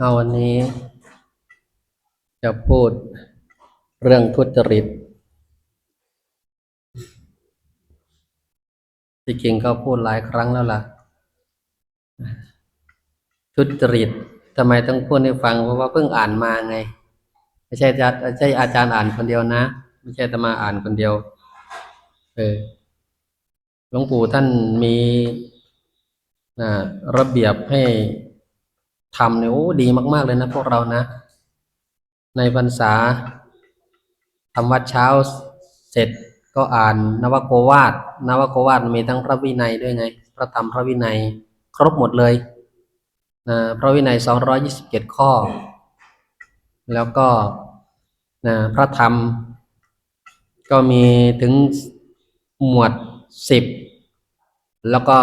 เอาวันนี้ จะพูดเรื่องทุจริตที่จริงก็พูดหลายครั้งแล้วล่ะ ทุจริตทำไมต้องพูดให้ฟังเพราะว่าเพิ่งอ่านมาไง ไม่ใช่อาจารย์ไม่ใช่อาจารย์อ่านคนเดียวนะ ไม่ใช่ตมาอ่านคนเดียว เออหลวงปู่ท่านมีระเบียบให้ ทำเนี่ยโอ้ดีมาก ๆ เลยนะพวกเรานะ ในพรรษาทำวัดเช้าเสร็จก็อ่านนวโกวาทนวโกวาทมีทั้งพระวินัยด้วยไง พระธรรมพระวินัยครบหมดเลยนะพระวินัยสองร้อยี่สิบเจ็ดข้อ แล้วก็นะพระธรรม ก็มีถึงหมวดสิบแล้วก็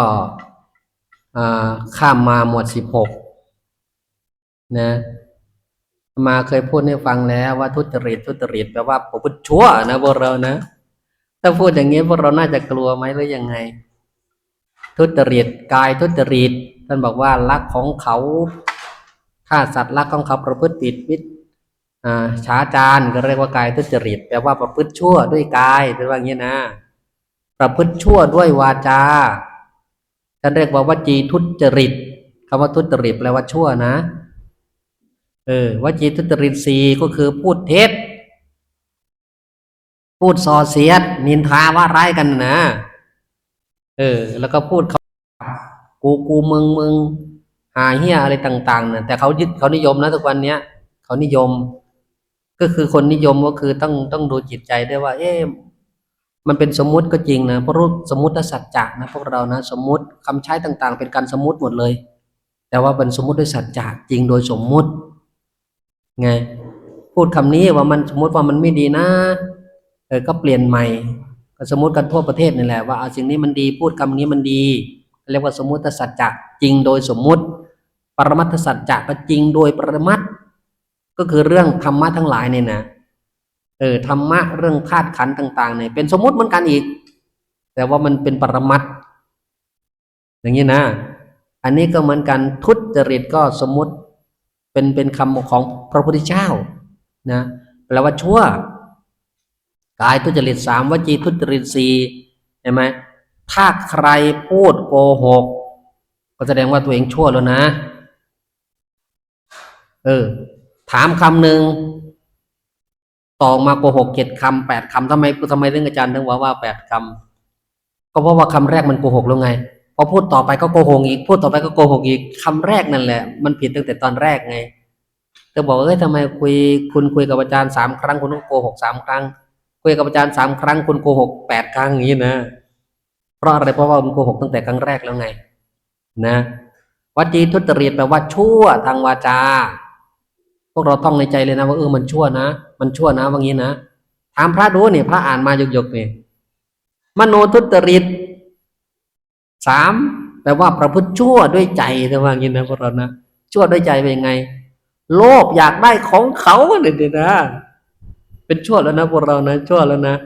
อ่าข้ามมาหมวดสิบหก นะมาเคยพูดให้ฟังแล้วว่าทุจริตทุจริตแปลว่าประพฤติชั่วนะพวกเรานะ ถ้าพูดอย่างนี้พวกเราน่าจะกลัวไหมหรือยังไง ทุจริตกายทุจริตท่านบอกว่าลักของเขาฆ่าสัตว์ลักของเขาประพฤติผิดมิตรอ่าช้าจารก็เรียกว่ากายทุจริตแปลว่าประพฤติชั่วด้วยกายเป็นว่าอย่างนี้นะ ประพฤติชั่วด้วยวาจาท่านเรียกว่าวจีทุจริตคำว่าทุจริตแปลว่าชั่วนะ เออวจีทุจริตสีก็คือพูดเท็จ พูดส่อเสียด นินทาว่าร้ายกันนะเออ แล้วก็พูดเขากูกูมึงมึงหาเฮียอะไรต่าง ๆนะแต่เขายึดเขานิยมนะทุกวันเนี้ยเขานิยม ก็คือคนนิยมก็คือต้องต้องดูจิตใจด้วยว่า เอ๊ะมันเป็นสมมุติก็จริงนะเพราะรู้สมมุติสัจจะนะพวกเรานะสมมุติคำใช้ต่าง ๆ เป็นการสมมุติหมดเลย แต่ว่าเป็นสมมุติด้วยสัจจะจริงโดยสมมุติ ไง พูดคำนี้ว่ามันสมมติว่ามันไม่ดีนะเออก็เปลี่ยนใหม่ก็สมมติกันทั่วประเทศนี่แหละว่าเอาสิ่งนี้มันดีพูดคำนี้มันดีเรียกว่าสมมติสัจจะจริงโดยสมมุติ ปรมัตถสัจจะก็จริงโดยปรมัตถ์ก็คือเรื่องธรรมะทั้งหลายเนี่ยนะเออธรรมะเรื่องธาตุขันธ์ต่างๆเนี่ยเป็นสมมุติเหมือนกันอีก แต่ว่ามันเป็นปรมัตถ์อย่างนี้นะ อันนี้ก็เหมือนกันทุจริตก็สมมติ เป็นเป็นคำของพระพุทธเจ้านะแปลว่าชั่วกายทุจริตสามวจีทุจริตสี่เห็นไหมถ้าใครพูดโกหก ก็แสดงว่าตัวเองชั่วแล้วนะ เออ ถามคำหนึ่งต่อมาโกหกเจ็ดคำแปดคำทำไมทำไมเรื่องอาจารย์ถึงว่าว่าแปดคำก็เพราะว่าคำแรกมันโกหกแล้วไง พอพูดต่อไปก็โกหกอีก พูดต่อไปก็โกหกอีกคำแรกนั่นแหละ มันผิดตั้งแต่ตอนแรกไงจะบอกว่าเอ้ยทำไมคุยคุณคุยกับอาจารย์สามครั้งคุณต้องโกหกสามครั้ง คุยกับอาจารย์สามครั้งคุณโกหกแปดครั้งอย่างนี้นะ เพราะอะไรเพราะว่ามันโกหกตั้งแต่ครั้งแรกแล้วไง นะวจีทุจริตแปลว่าชั่วทางวาจา พวกเราต้องในใจเลยนะว่าเออมันชั่วนะ มันชั่วนะว่างี้นะถามพระดูเนี่ยพระอ่านมาหยกๆเนี่ยมโนทุจริต สามแปลว่าประพฤติชั่วด้วยใจนะว่างี้นะพวกเรานะชั่วด้วยใจเป็นยังไง โลภอยากได้ของเขาเนี่ยนะ เป็นชั่วแล้วนะพวกเรานะชั่วแล้วนะ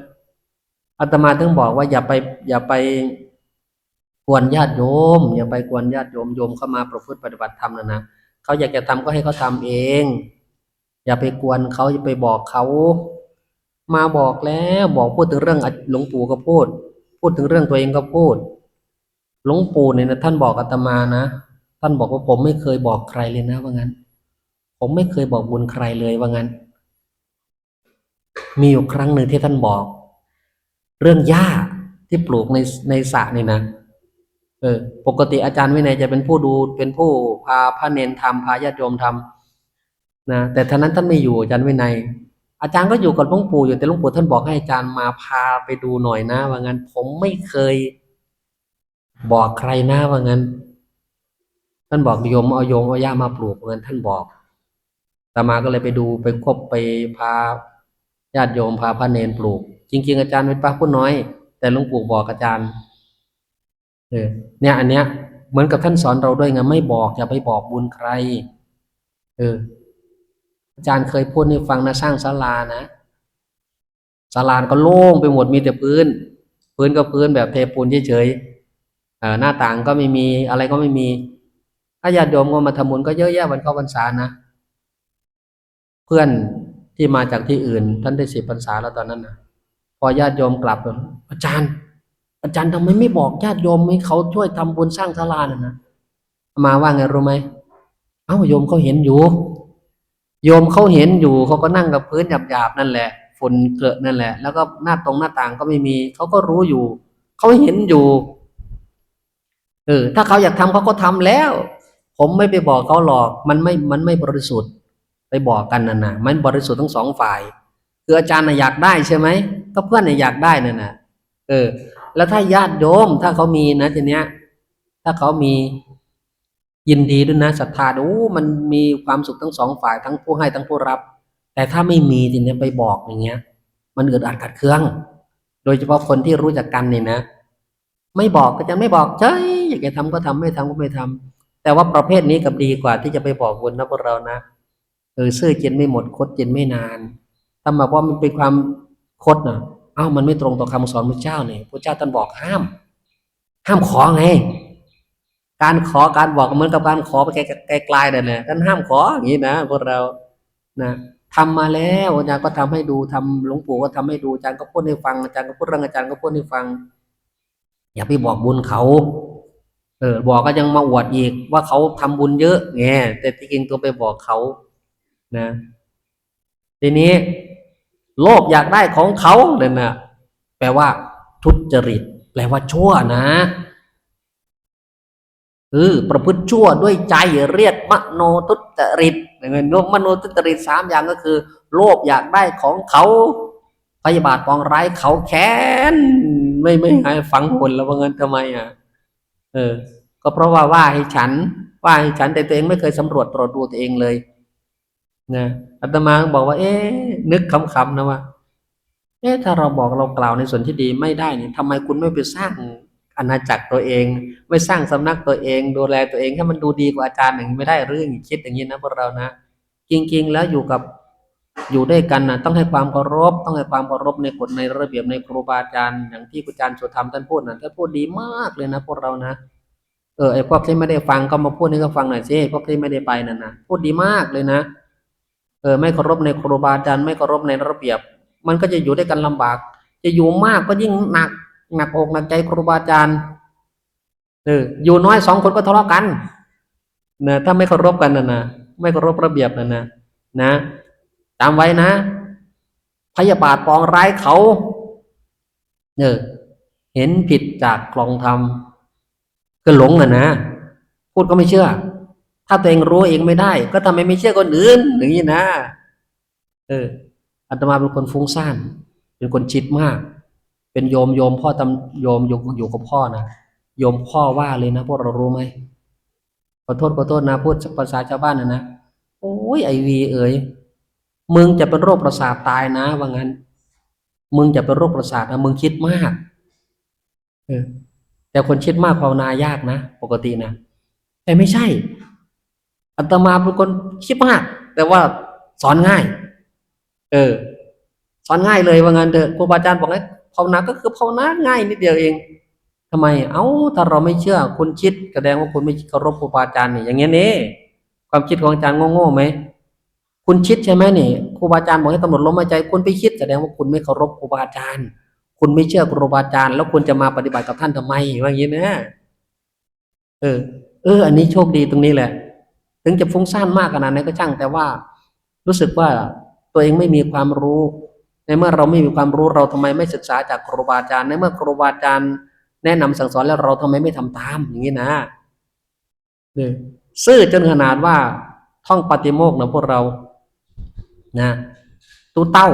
อาตมาถึงบอกว่าอย่าไป อย่าไปกวนญาติโยม อย่าไปกวนญาติโยมโยมเข้ามาประพฤติปฏิบัติธรรมนะนะเขาอยากจะทำก็ให้เขาทำเอง อย่าไปกวนเขาอย่าไปบอกเขา มาบอกแล้วบอกพูดถึงเรื่องหลวงปู่ก็พูด พูดถึงเรื่องตัวเองก็พูด หลวงปู่เนี่ยนะท่านบอกอาตมานะ ท่านบอกว่าผมไม่เคยบอกใครเลยนะว่างั้น ผมไม่เคยบอกบุญใครเลยว่างั้น มีอยู่ครั้งหนึ่งที่ท่านบอก เรื่องหญ้าที่ปลูกในในสระนี่นะเออปกติอาจารย์วินัยจะเป็นผู้ดูเป็นผู้พาพระเนนทำพาญาติโยมทำนะแต่ท่านั้นท่านไม่อยู่อาจารย์วินัย อาจารย์ก็อยู่กับหลวงปู่อยู่แต่หลวงปู่ท่านบอกให้อาจารย์มาพาไปดูหน่อยนะ ว่างั้นผมไม่เคย บอกใครนะว่างั้น ท่านบอกโยมเอาโยมเอาหญ้ามาปลูกว่างั้นท่านบอกตามาก็เลยไปดูไปคบไปพาญาติโยมพาพระเนนปลูก จริง ๆ อาจารย์เป็นป้าผู้น้อย แต่หลวงปู่บอกอาจารย์เออเนี่ย อันเนี้ยเหมือนกับท่านสอนเราด้วยไงไม่บอกอย่าไปบอกบุญใคร เออ อาจารย์เคยพูดให้ฟังนะสร้างศาลานะศาลาก็โล่งไปหมดมีแต่พื้น พื้นก็พื้นแบบเทปูนเฉยๆ หน้าต่างก็ไม่มีอะไรก็ไม่มี ถ้าญาติโยมก็มาทำบุญก็เยอะแยะวันเข้าพรรษานะ เพื่อนที่มาจากที่อื่น ท่านได้สิบพรรษาแล้วตอนนั้นนะพอญาติโยมกลับอาจารย์ อาจารย์ทำไมไม่บอกญาติโยมให้เขาช่วยทำบุญสร้างศาลาน่ะนะมาว่าไงรู้ไหมเอ้าโยมเขาเห็นอยู่ โยมเขาเห็นอยู่เขาก็นั่งกับพื้นหยาบๆนั่นแหละฝุ่นเกลอะนั่นแหละ แล้วก็หน้าตรงหน้าต่างก็ไม่มีเขาก็รู้อยู่เขาเห็นอยู่ เออถ้าเขาอยากทำเขาก็ทำแล้ว ผมไม่ไปบอกเขาหรอกมันไม่มันไม่บริสุทธิ์ ไปบอกกันน่ะนะมันบริสุทธิ์ทั้งสองฝ่าย คืออาจารย์น่ะอยากได้ใช่ไหมก็เพื่อนน่ะอยากได้น่ะนะเออ แล้วถ้าญาติโยมถ้าเขามีนะทีเนี้ย ถ้าเขามียินดีด้วยนะศรัทธาโอ้มันมีความสุขทั้งสองฝ่ายทั้งผู้ให้ทั้งผู้รับ แต่ถ้าไม่มีทีเนี้ยไปบอกอย่างเงี้ย มันอึดอัดขัดเคือง โดยเฉพาะคนที่รู้จักกันเนี่ยนะ ไม่บอกก็จะไม่บอกเฉย อยากจะทำก็ทำไม่ทำก็ไม่ทำแต่ว่าประเภทนี้กับดีกว่าที่จะไปบอกบุญนะพวกเรานะเออซื้อกินไม่หมดคดกินไม่นานถ้ามาว่ามันเป็นความคดนะเอ้ามันไม่ตรงต่อคำสอนพระเจ้าเนี่ยพระเจ้าท่านบอกห้าม ห้ามขอไงการขอการบอกเหมือนกับการขอไปไกลๆนั่นแหละท่านห้ามขออย่างนี้นะพวกเรานะทำมาแล้วอาจารย์ก็ทำให้ดูทำหลวงปู่ก็ทำให้ดูอาจารย์ก็พูดให้ฟังอาจารย์ก็พูดเรื่องอาจารย์ก็พูดให้ฟัง อย่าไปบอกบุญเขา เออ บอกก็ยังมาอวดอีกว่าเขาทำบุญเยอะไงแต่ที่จริงตัวไปบอกเขานะ ทีนี้ โลภอยากได้ของเขาเนี่ยนะแปลว่า ทุจริต แปลว่าชั่วนะเออประพฤติชั่วด้วยใจเรียกมโนทุจริตเงินมโนทุจริตสามอย่างก็คือ โลภอยากได้ของเขาพยาบาทปองร้ายเขาแค้นไม่ไม่ให้ฝังคนแล้วว่าเงินทำไมอะ เออ ก็เพราะว่าว่าให้ฉัน ว่าให้ฉันแต่ตัวเองไม่เคยสำรวจตรวจดูตัวเองเลยนะอาตมาบอกว่า เอ๊ะนึกคำๆนะว่าเอ๊ะถ้าเราบอกเรากล่าวในส่วนที่ดีไม่ได้เนี่ยทำไมคุณไม่ไปสร้างอาณาจักรตัวเอง ไม่สร้างสำนักตัวเอง ดูแลตัวเองให้มันดูดีกว่าอาจารย์หนึ่างไม่ได้เรื่องคิดอย่างนี้นะพวกเรานะจริงๆแล้วอยู่กับ อยู่ด้วยกันนะต้องให้ความเคารพ ต้องให้ความเคารพในกฎในระเบียบในครูบาอาจารย์อย่างที่อาจารย์สุธรรมท่านพูดนะท่านพูดดีมากเลยนะพวกเรานะเออไอพวกที่ไม่ได้ฟังก็มาพูดให้เขาฟังหน่อยสิพวกที่ไม่ได้ไปนั่นนะพูดดีมากเลยนะเออไม่เคารพในครูบาอาจารย์ไม่เคารพในระเบียบ มันก็จะอยู่ด้วยกันลำบาก จะอยู่มากก็ยิ่งหนักหนักอกหนักใจครูบาอาจารย์เอออยู่น้อยสองคนก็ทะเลาะกันนะถ้าไม่เคารพกันนะนะไม่เคารพระเบียบนะนะนะ จำไว้นะพยาบาทปองร้ายเขาเออเห็นผิดจากคลองธรรมก็หลงอะนะ พูดก็ไม่เชื่อ ถ้าตัวเองรู้เองไม่ได้ ก็ทำไมไม่เชื่อคนอื่นอย่างนี้นะเอออาตมาเป็นคนฟุ้งซ่านเป็นคนชิดมาก เป็นโยมโยมพ่อตำโยมอยู่อยู่กับพ่อนะโยมพ่อว่าเลยนะพวกเรารู้ไหมขอโทษขอโทษนะพูดภาษาชาวบ้านนะนะโอ้ยไอวี เอ๋ย มึงจะเป็นโรคประสาทตายนะว่างั้น มึงจะเป็นโรคประสาทนะมึงคิดมากเออแต่คนคิดมากภาวนายากนะปกตินะแต่ไม่ใช่อาตมาเป็นคนคิดมาก แต่ว่าสอนง่าย เออ สอนง่ายเลยว่างั้นเถอะครูบาอาจารย์บอกให้ภาวนาก็คือภาวนาง่ายนิดเดียวเองทำไม เอ้าถ้าเราไม่เชื่อคุณคิดแสดงว่าคุณไม่เคารพครูบาอาจารย์นี่อย่างเงี้ยนี่ความคิดของอาจารย์โง่ๆไหม คุณคิดใช่ไหมนี่ครูบาอาจารย์บอกให้กำหนดลมหายใจ คุณไปคิดแสดงว่าคุณไม่เคารพครูบาอาจารย์ คุณไม่เชื่อครูบาอาจารย์ แล้วคุณจะมาปฏิบัติกับท่านทำไมว่าอย่างนี้นะเออ เออ อันนี้โชคดีตรงนี้แหละ ถึงจะฟุ้งซ่านมากขนาดไหนก็ช่าง แต่ว่า รู้สึกว่าตัวเองไม่มีความรู้ ในเมื่อเราไม่มีความรู้เราทำไมไม่ศึกษาจากครูบาอาจารย์ ในเมื่อครูบาอาจารย์แนะนำสั่งสอนแล้วเราทำไมไม่ทำตาม อย่างนี้นะเนี่ยซื่อจนขนาดว่าท่องปฏิโมกข์นะพวกเรา นะตู้เต้า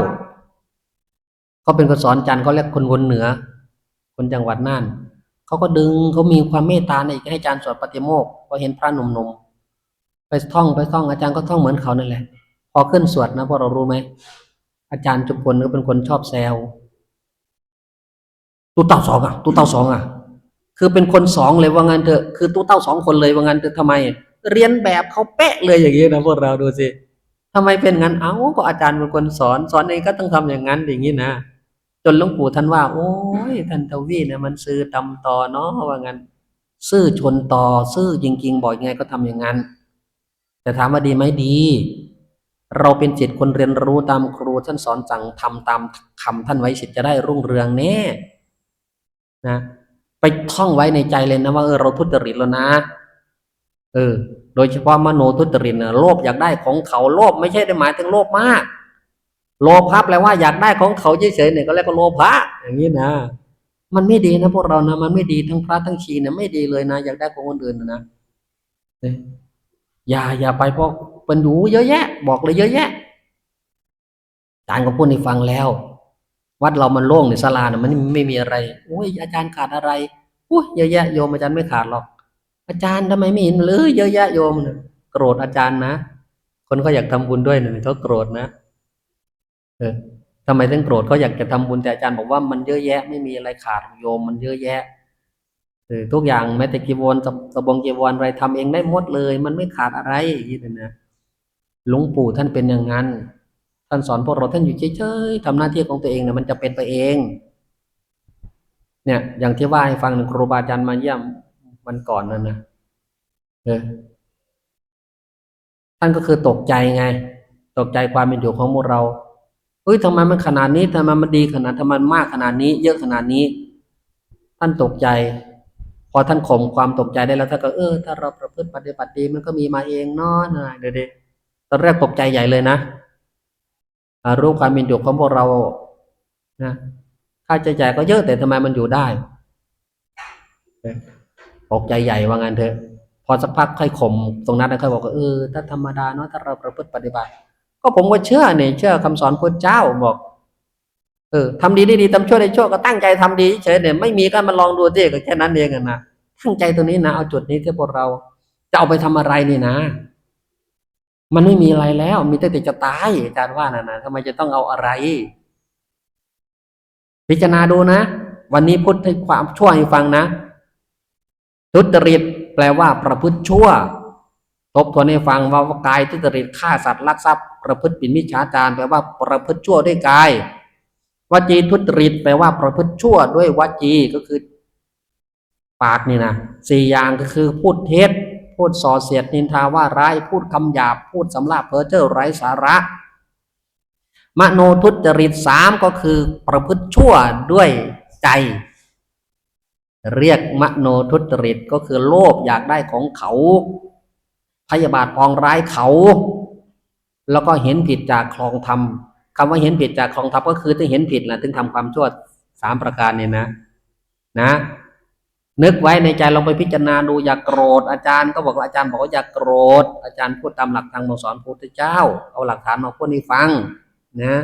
ก็เป็นคนสอนจันทร์เขาเรียกคนคนเหนือ คนจังหวัดน่านเขาก็ดึงเขามีความเมตตาในให้อาจารย์สวดปฏิโมกข์พอเห็นพระหนุ่มๆไปท่องไปท่องอาจารย์ก็ท่องเหมือนเขานั่นแหละ พอขึ้นสวดนะพวกเรารู้ไหมอาจารย์จุพลก็เป็นคนชอบแซวตู้เต้าสองอะตู้เต้าสองอะ คือเป็นคนสองเลยว่างั้นเถอะคือตู้เต้าสองคนเลยว่างั้นเถอะทำไม เรียนแบบเขาเป๊ะเลยอย่างนี้นะพวกเราดูสิ ทำไมเป็นงั้น เอ้าก็อาจารย์เป็นคนสอน สอนเองก็ต้องทำอย่างนั้นอย่างนี้นะจนหลวงปู่ท่านว่า โอ้ยท่านทวีเนี่ยมันซื้อตำต่อเนาะว่างั้น ซื่อชนต่อซื่อจริง ๆ บ่อยังไงก็ทำอย่างนั้น แต่ถามว่าดีไหมดี เราเป็นจิตคนเรียนรู้ตามครูท่านสอนสั่งทำตามคำท่านไว้สิจะได้รุ่งเรืองแน่นะ ไปท่องไว้ในใจเลยนะว่าเออเราทุจริตแล้วนะ เออ โดยเฉพาะมโนทุจริตเนี่ยโลภอยากได้ของเขาโลภไม่ใช่ได้หมายถึงโลภมาก โลภะแปลว่าอยากได้ของเขาเฉยๆเนี่ยก็เรียกว่าโลภะอย่างนี้นะมันไม่ดีนะพวกเรานะมันไม่ดีทั้งพระทั้งชีเนี่ยไม่ดีเลยนะ อยากได้ของคนอื่นนะอย่าอย่าไปเพราะเป็นหูเยอะแยะ บอกเลยเยอะแยะอาจารย์ก็พูดให้ฟังแล้ว วัดเรามันโล่งในศาลาเนี่ยมันไม่มีอะไรโอ้ยอาจารย์ขาดอะไรอุ้ยเยอะแยะโยมอาจารย์ไม่ขาดหรอก อาจารย์ทำไมไม่เห็นเลยเยอะแยะโยมเนี่ยโกรธอาจารย์นะ คนเขาอยากทำบุญด้วยเนี่ยเขาโกรธนะ เออทำไมถึงโกรธเขาอยากจะทำบุญแต่อาจารย์บอกว่ามันเยอะแยะไม่มีอะไรขาดโยมมันเยอะแยะเออทุกอย่างแม้แต่กีวรสบสบงกีวรอะไรทำเองได้หมดเลย มันไม่ขาดอะไรอย่างนี้นะหลวงปู่ท่านเป็นอย่างนั้นท่านสอนพวกเราท่านอยู่เฉยๆทำหน้าที่ของตัวเองเนี่ยมันจะเป็นไปเอง เนี่ย อย่างที่ว่าให้ฟังครูบาอาจารย์มาเยี่ยม วันก่อนนั่นนะเออท่านก็คือตกใจไง ตกใจความเป็นอยู่ของพวกเราเฮ้ยทำไมมันขนาดนี้ทำไมมันดีขนาดทำไมมากขนาดนี้ เยอะขนาดนี้ ท่านตกใจ พอท่านข่มความตกใจได้แล้วท่านก็เออถ้าเราประพฤติปฏิบัติดีมันก็มีมาเองเนาะนะเดี๋ยวเดี๋ยวตอนแรกตกใจใหญ่เลยนะรู้ความเป็นอยู่ของพวกเรานะค่าใช้จ่ายก็เยอะแต่ทำไมมันอยู่ได้เออกใจใหญ่ว่างั้นเถอะ พอสักพักค่อยข่มตรงนั้นแล้วค่อยบอกว่าเออถ้าธรรมดาเนาะถ้าเราประพฤติปฏิบัติ ก็ผมก็เชื่อเนี่ยเชื่อคำสอนพระเจ้าบอกเออทำดีได้ดีทำชั่วได้ชั่วก็ตั้งใจทำดีเฉยเนี่ยไม่มีก็มาลองดูดิก็แค่นั้นเองนะตั้งใจตรงนี้นะเอาจุดนี้ที่พวกเราจะเอาไปทำอะไรนี่นะ มันไม่มีอะไรแล้ว มีแต่จะตายอาจารย์ว่านะนะทำไมจะต้องเอาอะไร พิจารณาดูนะ วันนี้พูดให้ความช่วให้ฟังนะ ทุจริตแปลว่าประพฤติชั่ว ทบทวนให้ฟังว่ากายทุจริตฆ่าสัตว์ลักทรัพย์ประพฤติปินมิจฉาจารแปลว่าประพฤติชั่วด้วยกายวจีทุจริตแปลว่าประพฤติชั่วด้วยวจีก็คือ ปากนี่นะสี่อย่างก็คือพูดเท็จพูดส่อเสียดนินทาว่าร้ายพูดคำหยาบพูดสำลาบเพ้อเจ้อไร้สาระ มโนทุจริตสามก็คือประพฤติชั่วด้วยใจ เรียกมโนทุจริตก็คือโลภอยากได้ของเขา พยาบาทปองร้ายเขา แล้วก็เห็นผิดจากคลองธรรมคำว่าเห็นผิดจากคลองธรรมก็คือถ้าเห็นผิดแหละถึงทำความชั่วสามประการเนี่ยนะ นะ นึกไว้ในใจลองไปพิจารณาดูอย่ากโกรธ อาจารย์ก็บอกว่าอาจารย์บอกว่าอย่ากโกรธ อาจารย์พูดตามหลักทางคำสอนพระพุทธเจ้า เอาหลักฐานมาพูดให้ฟัง นะ